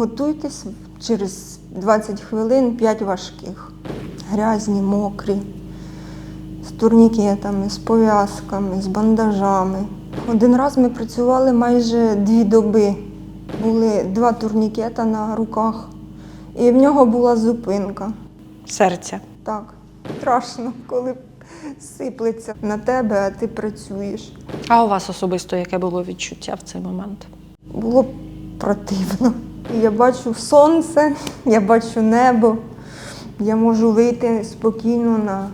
Готуйтесь через 20 хвилин 5 важких. Грязні, мокрі, з турнікетами, з пов'язками, з бандажами. Один раз ми працювали майже дві доби. Були два турнікета на руках, і в нього була зупинка. Серця. Так, страшно, коли сиплеться на тебе, а ти працюєш. А у вас особисто яке було відчуття в цей момент? Було противно. Я бачу сонце, я бачу небо, я можу вийти спокійно на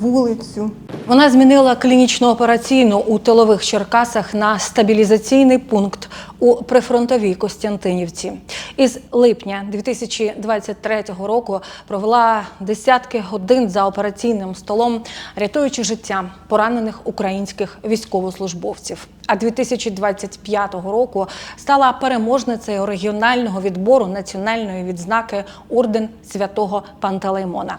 вулицю. Вона змінила клінічну операційну у тилових Черкасах на стабілізаційний пункт у прифронтовій Костянтинівці. Із липня 2023 року провела десятки годин за операційним столом, рятуючи життя поранених українських військовослужбовців. А 2025 року стала переможницею регіонального відбору національної відзнаки Орден Святого Пантелеймона.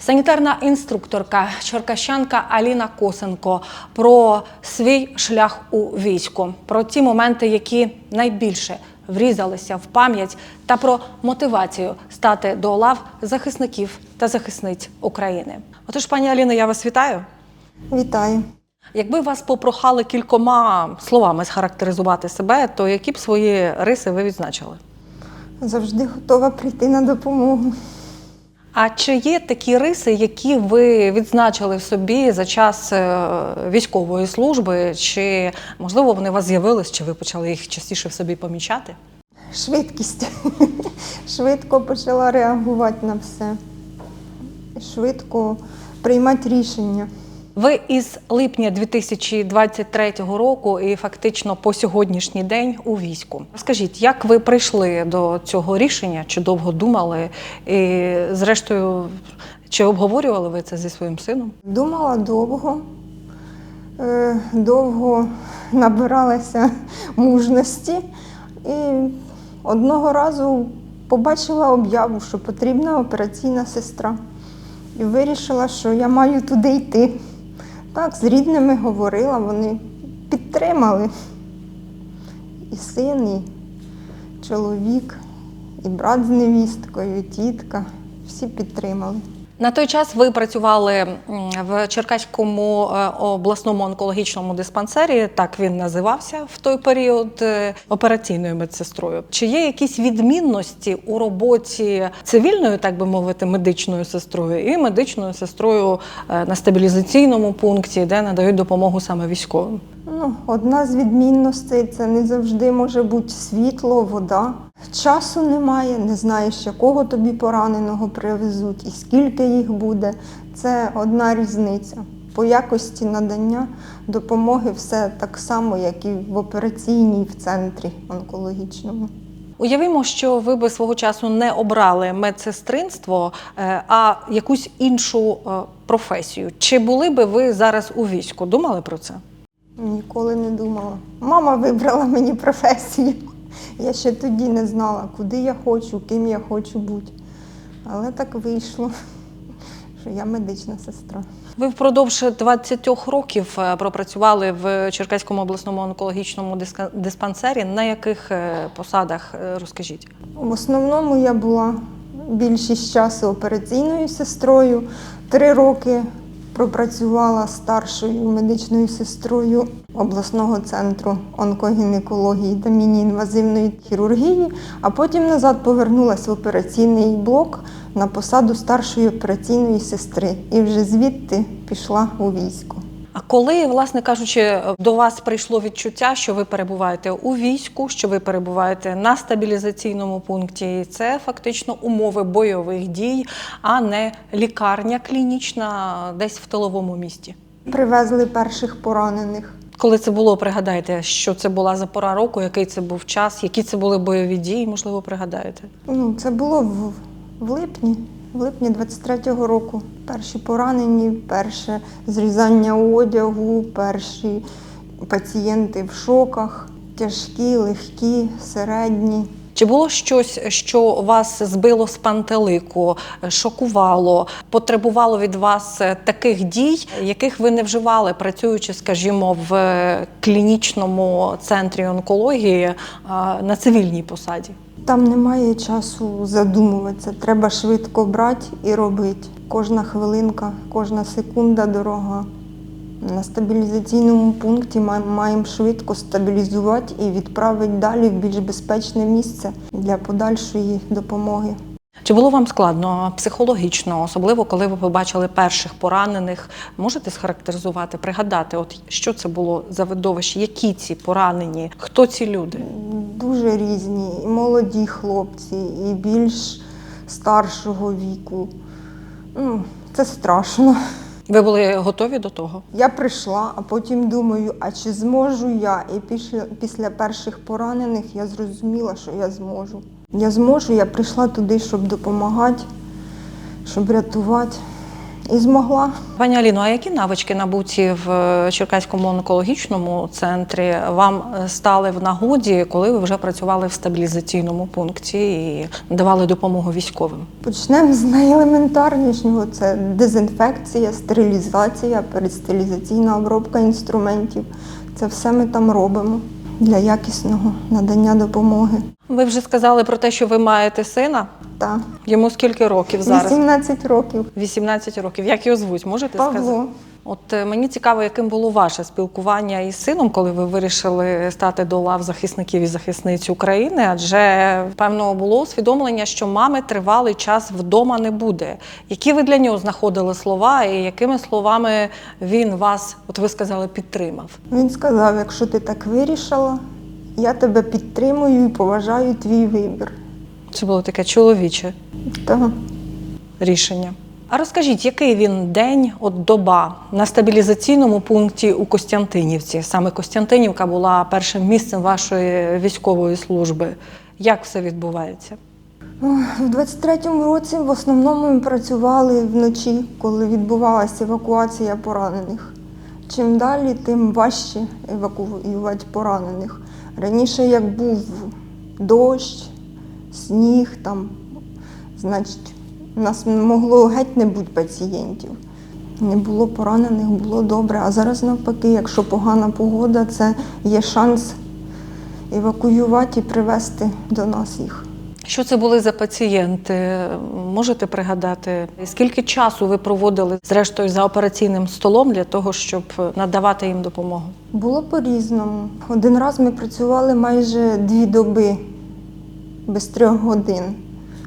Санітарна інструкторка черкащанка Аліна Косенко про свій шлях у війську, про ті моменти, які найбільше врізалися в пам'ять, та про мотивацію стати до лав захисників та захисниць України. Отож, пані Аліно, я вас вітаю. Вітаю. Якби вас попрохали кількома словами схарактеризувати себе, то які б свої риси ви відзначили? Завжди готова прийти на допомогу. А чи є такі риси, які ви відзначили в собі за час е, військової служби? Чи можливо вони у вас з'явились, чи ви почали їх частіше в собі помічати? Швидкість. Швидко почала реагувати на все. Швидко приймати рішення. Ви із липня 2023 року і фактично по сьогоднішній день у війську. Скажіть, як ви прийшли до цього рішення? Чи довго думали? І зрештою, чи обговорювали ви це зі своїм сином? Думала довго, е, довго набиралася мужності і одного разу побачила об'яву, що потрібна операційна сестра. І вирішила, що я маю туди йти. Так, з рідними говорила, вони підтримали. І син, і чоловік, і брат з невісткою, і тітка. Всі підтримали. На той час ви працювали в Черкаському е, обласному онкологічному диспансері, так він називався в той період е, операційною медсестрою. Чи є якісь відмінності у роботі цивільною, так би мовити, медичною сестрою і медичною сестрою е, на стабілізаційному пункті, де надають допомогу саме військовим? Ну, одна з відмінностей це не завжди може бути світло, вода. Часу немає, не знаєш, якого тобі пораненого привезуть і скільки їх буде. Це одна різниця. По якості надання допомоги все так само, як і в операційній в центрі онкологічному. Уявімо, що ви би свого часу не обрали медсестринство, е, а якусь іншу е, професію. Чи були би ви зараз у війську? Думали про це? Ніколи не думала. Мама вибрала мені професію. Я ще тоді не знала, куди я хочу, ким я хочу бути. Але так вийшло, що я медична сестра. Ви впродовж 20 років е, пропрацювали в Черкаському обласному онкологічному диспансері. На яких е, посадах Е, розкажіть? В основному я була більшість часу операційною сестрою. Три роки пропрацювала старшою медичною сестрою обласного центру онкогінекології та міні-інвазивної хірургії, а потім назад повернулася в операційний блок на посаду старшої операційної сестри. І вже звідти пішла у військо. А коли, власне кажучи, до вас прийшло відчуття, що ви перебуваєте у війську, що ви перебуваєте на стабілізаційному пункті, і це фактично умови бойових дій, а не лікарня клінічна десь в тиловому місті. Привезли перших поранених. Коли це було, пригадайте, що це була за пора року, який це був час, які це були бойові дії, можливо, пригадаєте. Ну, це було в, в липні, в липні 23-го року. Перші поранені, перше зрізання одягу, перші пацієнти в шоках, тяжкі, легкі, середні. Чи було щось, що вас збило з пантелику, шокувало, потребувало від вас е, таких дій, яких ви не вживали, працюючи, скажімо, в е, клінічному центрі онкології на цивільній посаді? Там немає часу задумуватися. Треба швидко брати і робити. Кожна хвилинка, кожна секунда дорога. На стабілізаційному пункті ми маємо швидко стабілізувати і відправити далі в більш безпечне місце для подальшої допомоги. Чи було вам складно психологічно, особливо коли ви побачили перших поранених? Можете схарактеризувати, пригадати, от що це було за видовище, які ці поранені, хто ці люди? Дуже різні, і молоді хлопці, і більш старшого віку. Ну, це страшно. Ви були готові до того? Я прийшла, а потім думаю, а чи зможу я? І після, після перших поранених я зрозуміла, що я зможу. Я зможу, я прийшла туди, щоб допомагати, щоб рятувати. І змогла. Пані Аліно, а які навички набуті в е, Черкаському онкологічному центрі вам стали в нагоді, коли ви вже працювали в стабілізаційному пункті і надавали допомогу військовим? Почнемо з найелементарнішого: це дезінфекція, стерилізація, передстерилізаційна обробка інструментів. Це все ми там робимо для якісного надання допомоги. Ви вже сказали про те, що ви маєте сина. Та Йому скільки років зараз? 18 років. 18 років. Як його звуть? Можете сказати? От е, мені цікаво, яким було ваше спілкування із сином, коли ви вирішили стати до лав захисників і захисниць України, адже певно було усвідомлення, що мами тривалий час вдома не буде. Які ви для нього знаходили слова, і якими словами він вас, от ви сказали, підтримав? Він сказав: якщо ти так вирішила, я тебе підтримую і поважаю твій вибір. Це було таке чоловіче Та рішення. А розкажіть, який він день, от доба на стабілізаційному пункті у Костянтинівці? Саме Костянтинівка була першим місцем вашої військової служби. Як все відбувається? В 23-му році в основному ми працювали вночі, коли відбувалася евакуація поранених. Чим далі, тим важче евакуювати поранених. Раніше, як був дощ, сніг, там, значить, у нас могло геть не бути пацієнтів. Не було поранених, було добре. А зараз навпаки, якщо погана погода, це є шанс евакуювати і привезти до нас їх. Що це були за пацієнти? Можете пригадати, скільки часу ви проводили зрештою за операційним столом для того, щоб надавати їм допомогу? Було по-різному. Один раз ми працювали майже дві доби без трьох годин.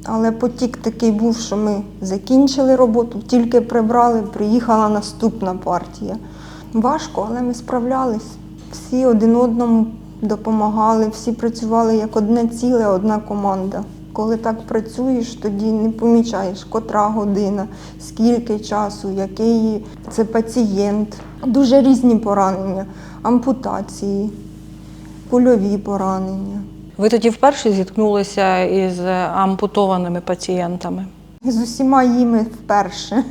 Але потік такий був, що ми закінчили роботу, тільки прибрали, приїхала наступна партія. Важко, але ми справлялись. Всі один одному допомагали, всі працювали як одне ціле, одна команда. Коли так працюєш, тоді не помічаєш, котра година, скільки часу, який це пацієнт. Дуже різні поранення, ампутації, кульові поранення. Ви тоді вперше зіткнулися із ампутованими пацієнтами? З усіма їми вперше.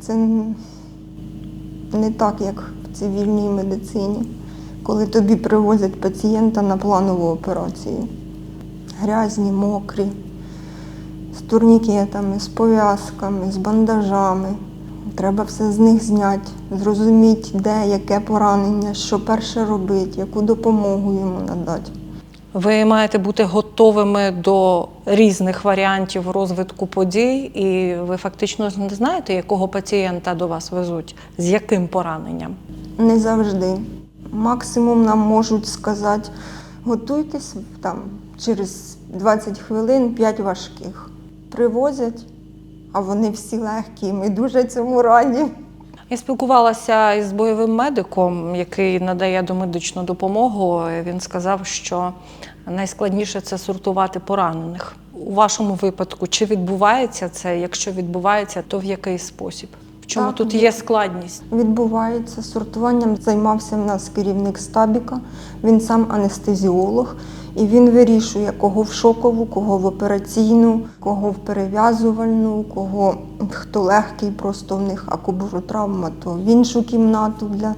Це не так, як в цивільній медицині, коли тобі привозять пацієнта на планову операцію. Грязні, мокрі, з турнікетами, з пов'язками, з бандажами. Треба все з них зняти, зрозуміти, де яке поранення, що перше робити, яку допомогу йому надати. Ви маєте бути готовими до різних варіантів розвитку подій, і ви фактично не знаєте, якого пацієнта до вас везуть, з яким пораненням. Не завжди. Максимум нам можуть сказати, готуйтесь там через 20 хвилин 5 важких. Привозять, а вони всі легкі. Ми дуже цьому раді. Я спілкувалася із бойовим медиком, який надає домедичну допомогу. Він сказав, що найскладніше це сортувати поранених. У вашому випадку, чи відбувається це? Якщо відбувається, то в який спосіб? В чому Так, тут є. є складність? Відбувається сортуванням. Займався в нас керівник стабіка, він сам анестезіолог, і він вирішує, кого в шокову, кого в операційну, кого в перев'язувальну, кого хто легкий, просто в них акубуротравма, то в іншу кімнату для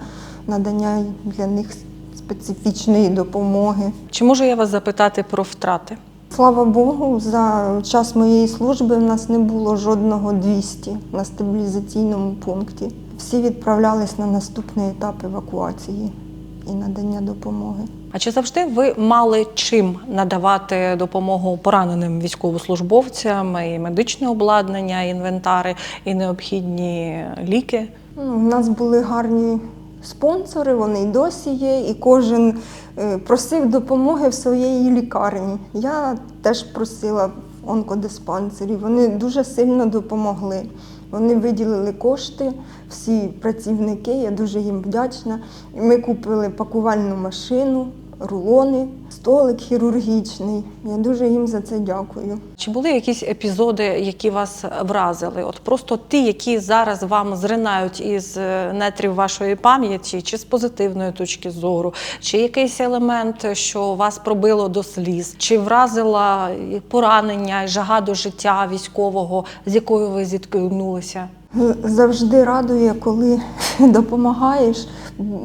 надання для них специфічної допомоги. Чи можу я вас запитати про втрати? Слава Богу, за час моєї служби в нас не було жодного 200 на стабілізаційному пункті. Всі відправлялись на наступний етап евакуації. І надання допомоги. А чи завжди ви мали чим надавати допомогу пораненим військовослужбовцям і медичне обладнання, і інвентари, і необхідні ліки? Ну, У нас були гарні спонсори, вони й досі є, і кожен е, просив допомоги в своїй лікарні. Я теж просила в онкодиспансері. Вони дуже сильно допомогли. Вони виділили кошти, всі працівники, я дуже їм вдячна. Ми купили пакувальну машину, рулони, столик хірургічний. Я дуже їм за це дякую. Чи були якісь епізоди, які вас вразили? От просто ті, які зараз вам зринають із е, нетрів вашої пам'яті, чи з позитивної точки зору, чи якийсь елемент, що вас пробило до сліз, чи вразила поранення, жага до життя військового, з якою ви зіткнулися? Завжди радує, коли допомагаєш.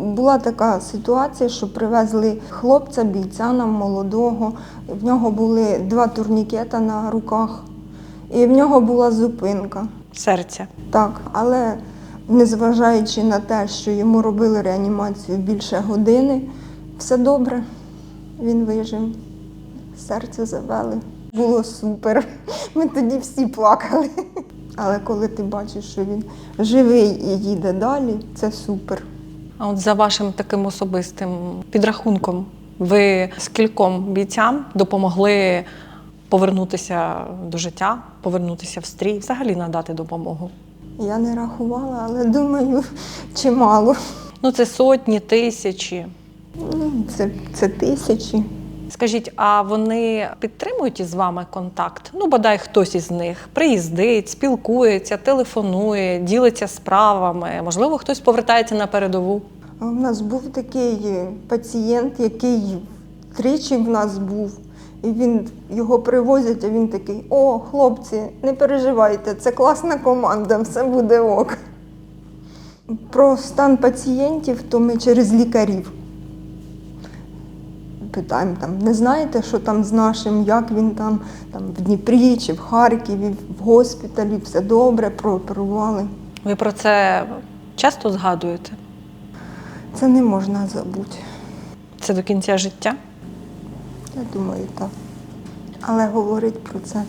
Була така ситуація, що привезли хлопця, бійця нам молодого. В нього були два турнікета на руках, і в нього була зупинка. Серця. Так, але незважаючи на те, що йому робили реанімацію більше години, все добре. Він вижив, серце завели. Було супер. Ми тоді всі плакали. Але коли ти бачиш, що він живий і їде далі, це супер. А от за вашим таким особистим підрахунком, ви скільком бійцям допомогли повернутися до життя, повернутися в стрій, взагалі надати допомогу? Я не рахувала, але думаю, чимало. Ну, це сотні, тисячі. Ну, Це, це тисячі. Скажіть, а вони підтримують із вами контакт? Ну, бодай хтось із них приїздить, спілкується, телефонує, ділиться справами. Можливо, хтось повертається на передову. У нас був такий пацієнт, який тричі в нас був. І він його привозять, а він такий: О, хлопці, не переживайте, це класна команда, все буде ок. Про стан пацієнтів, то ми через лікарів. Питаємо там, не знаєте, що там з нашим, як він там, там в Дніпрі чи в Харкові, в госпіталі, все добре, прооперували. Ви про це часто згадуєте? Це не можна забути. Це до кінця життя? Я думаю, так. Але говорити про це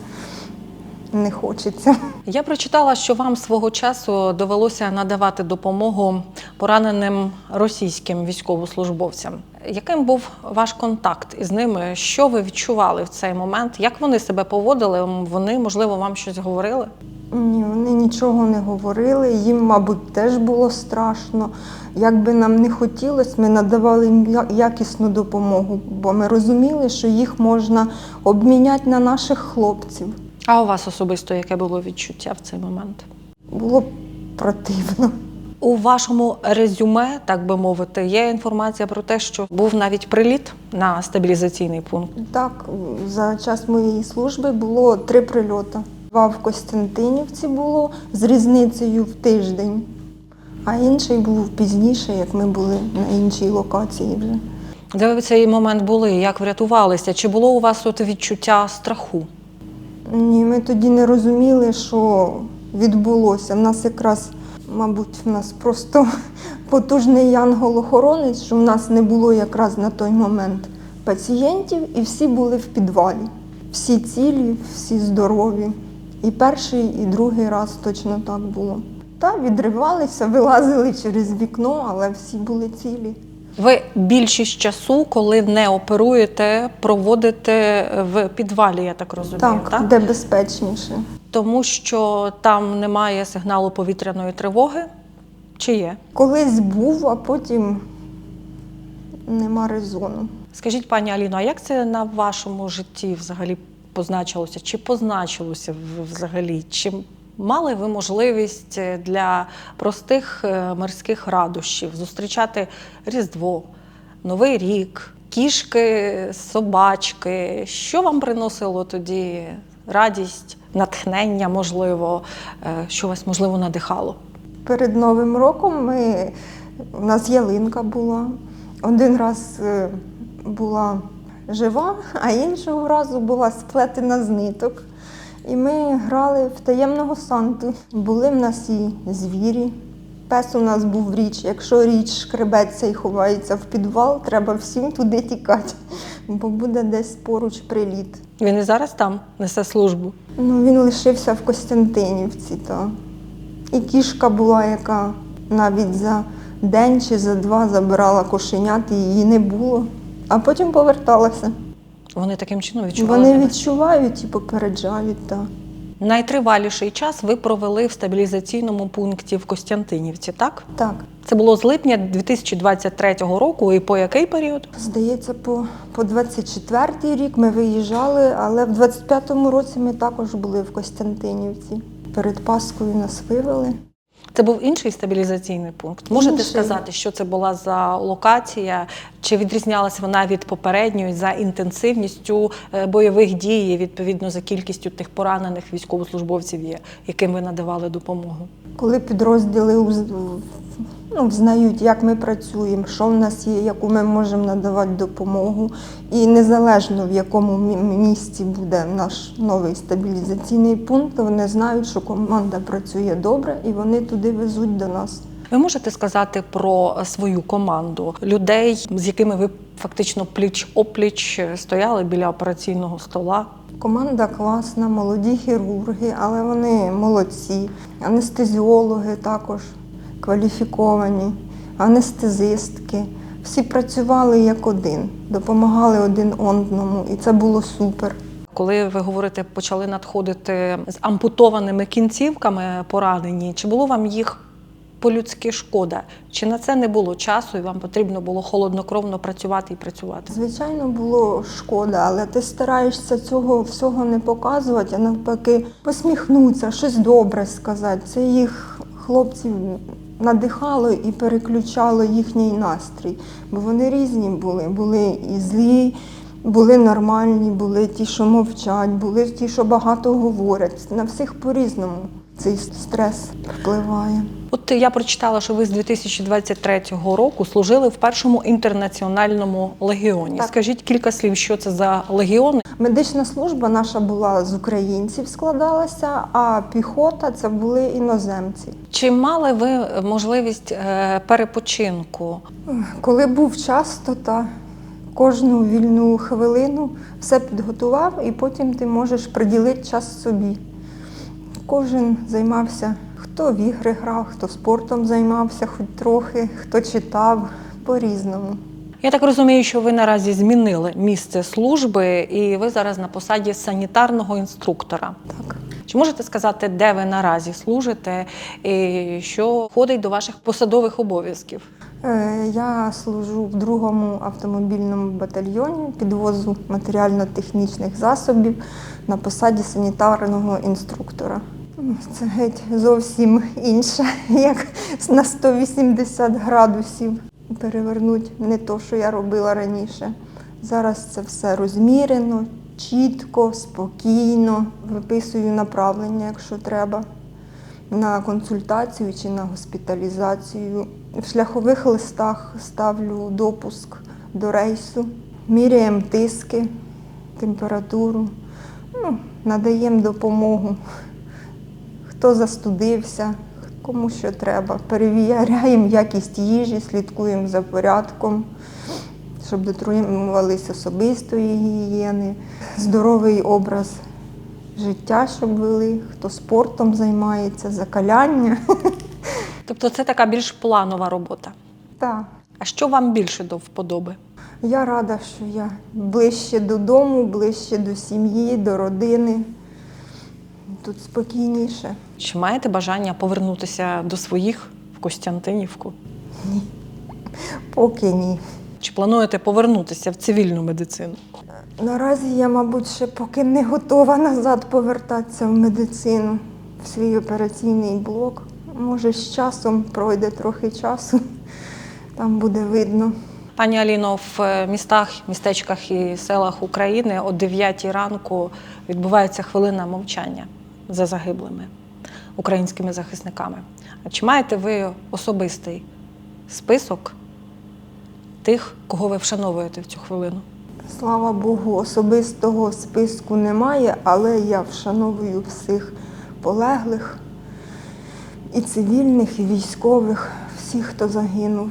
не хочеться. Я прочитала, що вам свого часу довелося надавати допомогу пораненим російським військовослужбовцям. Яким був ваш контакт із ними? Що ви відчували в цей момент? Як вони себе поводили? Вони, можливо, вам щось говорили? Ні, вони нічого не говорили, їм, мабуть, теж було страшно. Як би нам не хотілося, ми надавали їм якісну допомогу, бо ми розуміли, що їх можна обміняти на наших хлопців. А у вас особисто яке було відчуття в цей момент? Було противно. У вашому резюме, так би мовити, є інформація про те, що був навіть приліт на стабілізаційний пункт. Так, за час моєї служби було три прильоти. Два в Костянтинівці було з різницею в тиждень, а інший був пізніше, як ми були на іншій локації вже. Де ви в цей момент були? Як врятувалися? Чи було у вас от відчуття страху? Ні, ми тоді не розуміли, що відбулося. В нас якраз, мабуть, в нас просто потужний янгол-охоронець, що в нас не було якраз на той момент пацієнтів, і всі були в підвалі. Всі цілі, всі здорові. І перший, і другий раз точно так було. Та відривалися, вилазили через вікно, але всі були цілі. Ви більшість часу, коли не оперуєте, проводите в підвалі, я так розумію, Так, так? де безпечніше. Тому що там немає сигналу повітряної тривоги. Чи є? Колись був, а потім нема резону. Скажіть, пані Аліно, а як це на вашому житті взагалі позначилося? Чи позначилося взагалі? Чи мали ви можливість е, для простих е, мирських радощів зустрічати Різдво, Новий рік, кішки, собачки? Що вам приносило тоді радість, натхнення, можливо, е, що вас можливо надихало? Перед Новим роком ми, у нас ялинка була. Один раз була жива, а іншого разу була сплетена з ниток. І ми грали в таємного санту. Були в нас і звірі, Пес у нас був річ. Якщо річ шкребеться і ховається в підвал, треба всім туди тікати, бо буде десь поруч приліт. Він і зараз там несе службу. Ну, він лишився в Костянтинівці, то. І кішка була, яка навіть за день чи за два забирала кошенят, і її не було. А потім поверталася. Вони таким чином відчували. Вони відчувають і попереджають. Так. Найтриваліший час ви провели в стабілізаційному пункті в Костянтинівці, так? так. Це було з липня 2023 року. І по який період? Здається, по, по 24-й рік ми виїжджали, але в 25-му році ми також були в Костянтинівці. Перед Паскою нас вивели. Це був інший стабілізаційний пункт. Можете Інший. сказати, що це була за локація, чи відрізнялася вона від попередньої за інтенсивністю е, бойових дій, і, відповідно за кількістю тих поранених військовослужбовців, яким ви надавали допомогу? Коли підрозділи ну, взнають, як ми працюємо, що в нас є, яку ми можемо надавати допомогу. І незалежно в якому місці буде наш новий стабілізаційний пункт, вони знають, що команда працює добре і вони туди везуть до нас. Ви можете сказати про свою команду людей, з якими ви фактично пліч-опліч стояли біля операційного стола? Команда класна, молоді хірурги, але вони молодці. Анестезіологи також кваліфіковані, анестезистки. Всі працювали як один, допомагали один одному, і це було супер. Коли ви говорите, почали надходити з ампутованими кінцівками поранені, чи було вам їх по-людськи шкода? Чи на це не було часу, і вам потрібно було холоднокровно працювати і працювати? Звичайно, було шкода, але ти стараєшся цього всього не показувати, а навпаки, посміхнутися, щось добре сказати. Це їх хлопців надихало і переключало їхній настрій. Бо вони різні були. Були і злі, були нормальні, були ті, що мовчать, були ті, що багато говорять. На всіх по-різному цей стрес впливає. От я прочитала, що ви з 2023 року служили в першому інтернаціональному легіоні. Так. Скажіть кілька слів, що це за легіони? Медична служба наша була з українців складалася, а піхота це були іноземці. Чи мали ви можливість е, перепочинку? Коли був час, то та кожну вільну хвилину все підготував, і потім ти можеш приділити час собі. Кожен займався, хто в ігри грав, хто спортом займався, хоч трохи, хто читав по-різному. Я так розумію, що ви наразі змінили місце служби, і ви зараз на посаді санітарного інструктора. Так. Чи можете сказати, де ви наразі служите, і що входить до ваших посадових обов'язків? Е, Я служу в другому автомобільному батальйоні підвозу матеріально-технічних засобів на посаді санітарного інструктора. Це геть зовсім інше, як на 180 градусів перевернуть не то, що я робила раніше. Зараз це все розмірено, чітко, спокійно. Виписую направлення, якщо треба на консультацію чи на госпіталізацію. В шляхових листах ставлю допуск до рейсу, міряємо тиски, температуру, ну, надаємо допомогу. Хто застудився, кому що треба. Перевіряємо якість їжі, слідкуємо за порядком, щоб дотримувалися особистої гігієни, здоровий образ життя, щоб вели, хто спортом займається, закаляння. Тобто це така більш планова робота. Так, А що вам більше до вподоби? я рада, що я ближче додому, ближче до сім'ї, до родини. Тут спокійніше. Чи маєте бажання повернутися до своїх в Костянтинівку? Ні. Поки ні. Чи плануєте повернутися в цивільну медицину? Наразі я, мабуть, ще поки не готова назад повертатися в медицину, в свій операційний блок. Може, з часом пройде трохи часу, там буде видно. Пані Аліно, в е, містах, містечках і селах України о 9 ранку відбувається хвилина мовчання за загиблими українськими захисниками. А чи маєте ви особистий список тих, кого ви вшановуєте в цю хвилину? Слава Богу, особистого списку немає, але я вшановую всіх полеглих і цивільних, і військових, всіх, хто загинув.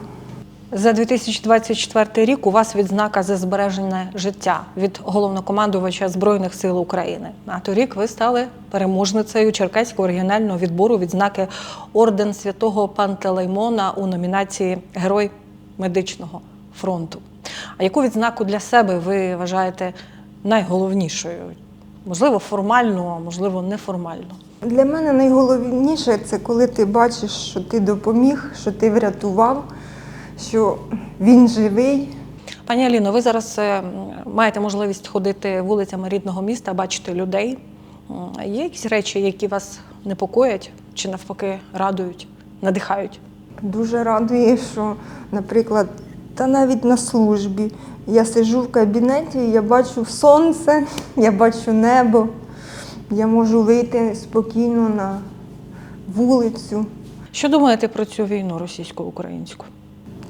За 2024 рік у вас відзнака за збережене життя від головнокомандувача Збройних сил України. А торік ви стали переможницею Черкаського регіонального відбору відзнаки Орден Святого Пантелеймона у номінації Герой медичного фронту. А яку відзнаку для себе ви вважаєте найголовнішою? Можливо, формально, а можливо, неформально. Для мене найголовніше це коли ти бачиш, що ти допоміг, що ти врятував, що він живий. Пані Аліно, ви зараз е, маєте можливість ходити вулицями рідного міста, бачити людей. Є якісь речі, які вас непокоять чи навпаки радують, надихають? Дуже радує, що, наприклад, та навіть на службі я сиджу в кабінеті, я бачу сонце, я бачу небо, я можу вийти спокійно на вулицю. Що думаєте про цю війну російсько-українську?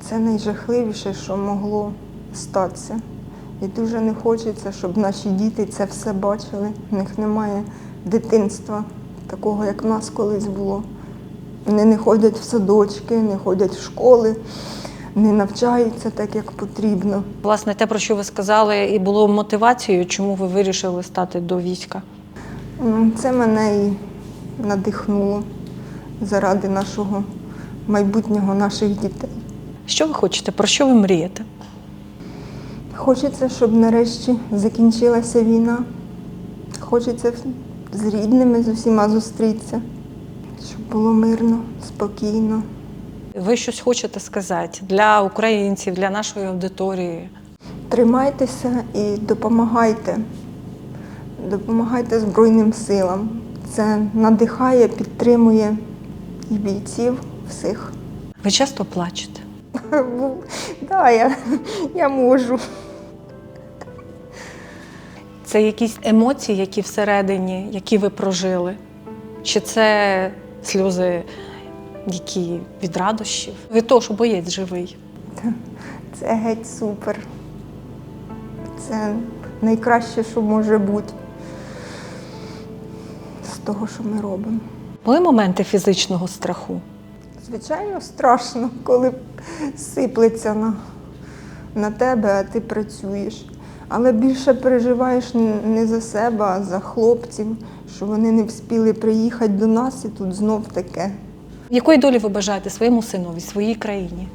Це найжахливіше, що могло статися. І дуже не хочеться, щоб наші діти це все бачили. У них немає дитинства такого, як в нас колись було. Вони не ходять в садочки, не ходять в школи, не навчаються так, як потрібно. Власне, те, про що ви сказали, і було мотивацією, чому ви вирішили стати до війська. Це мене і надихнуло заради нашого майбутнього наших дітей. Що ви хочете? Про що ви мрієте? Хочеться, щоб нарешті закінчилася війна. Хочеться з рідними з усіма зустрітися, щоб було мирно, спокійно. Ви щось хочете сказати для українців, для нашої аудиторії? Тримайтеся і допомагайте. Допомагайте Збройним силам. Це надихає, підтримує і бійців всіх. Ви часто плачете? Так, да, я, я можу. Це якісь емоції, які всередині, які ви прожили? Чи це сльози, які від радощів? Від того, що боєць живий? Це геть супер. Це найкраще, що може бути з того, що ми робимо. Були моменти фізичного страху? Звичайно, страшно, коли сиплеться на, на тебе, а ти працюєш. Але більше переживаєш не за себе, а за хлопців, що вони не вспіли приїхати до нас і тут знов таке. Якої долі ви бажаєте своєму синові, своїй країні?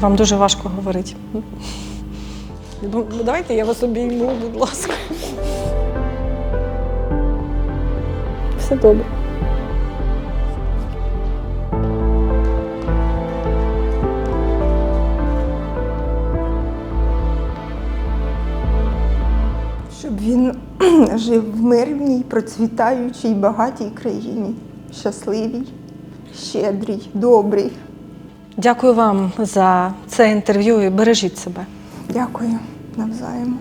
Вам дуже важко говорити. Ну, Давайте я вас обійму, будь ласка. Все добре. жив в мирній, процвітаючій, багатій країні, щасливій, щедрій, добрій. Дякую вам за це інтерв'ю і бережіть себе. Дякую навзаєм.